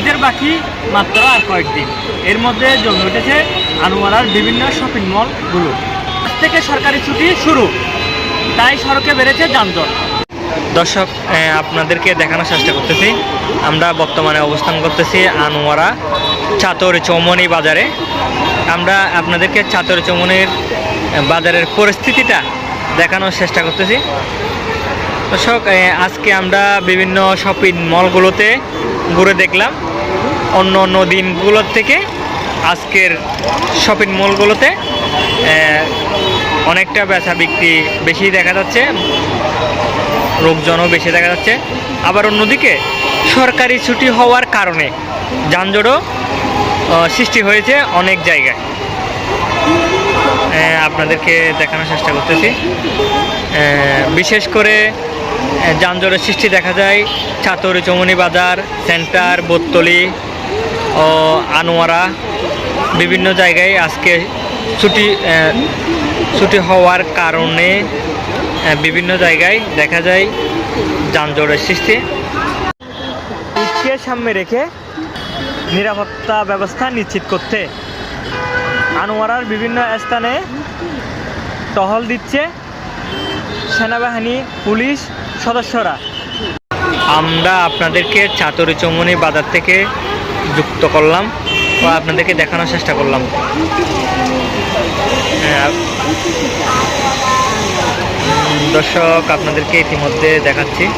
ঈদের বাকি মাত্র আর কয়েকদিন। এর মধ্যে জমে উঠেছে আনোয়ারার বিভিন্ন শপিং মলগুলো আজ থেকে সরকারি ছুটি শুরু। তাই সড়কে বেড়েছে যানজট। দর্শক আপনাদেরকে দেখানোর চেষ্টা করতেছি। আমরা বর্তমানে অবস্থান করতেছি আনোয়ারা চাতর চৌমনি বাজারে। আমরা আপনাদেরকে চাতর চৌমনির বাজারের পরিস্থিতিটা দেখানোর চেষ্টা করতেছি। দর্শক আজকে আমরা বিভিন্ন শপিং মলগুলোতে ঘুরে দেখলাম। অন্য অন্য দিনগুলোর থেকে আজকের শপিং মলগুলোতে অনেকটা বেচা বিক্রি বেশি দেখা যাচ্ছে, লোকজনও বেশি দেখা যাচ্ছে। আবার অন্যদিকে সরকারি ছুটি হওয়ার কারণে যানজটও সৃষ্টি হয়েছে অনেক জায়গায়। আপনাদেরকে দেখানোর চেষ্টা করতেছি। বিশেষ করে যানজটের সৃষ্টি দেখা যায়। চাতরি চৌমনি বাজার, সেন্টার বোতলি ও আনোয়ারা বিভিন্ন জায়গায় আজকে ছুটি ছুটি হওয়ার কারণে বিভিন্ন জায়গায় দেখা যায় যানজটের সৃষ্টি। ঈদকে সামনে রেখে নিরাপত্তা ব্যবস্থা নিশ্চিত করতে আনোয়ারার বিভিন্ন স্থানে টহল দিচ্ছে সেনাবাহিনী পুলিশ সদস্যরা। আমরা আপনাদেরকে চাতরি চৌমনি বাজার থেকে যুক্ত করলাম। বা আপনাদেরকে দেখানোর চেষ্টা করলাম। আহ, দর্শক আপনাদেরকে ইতিমধ্যে দেখাচ্ছি।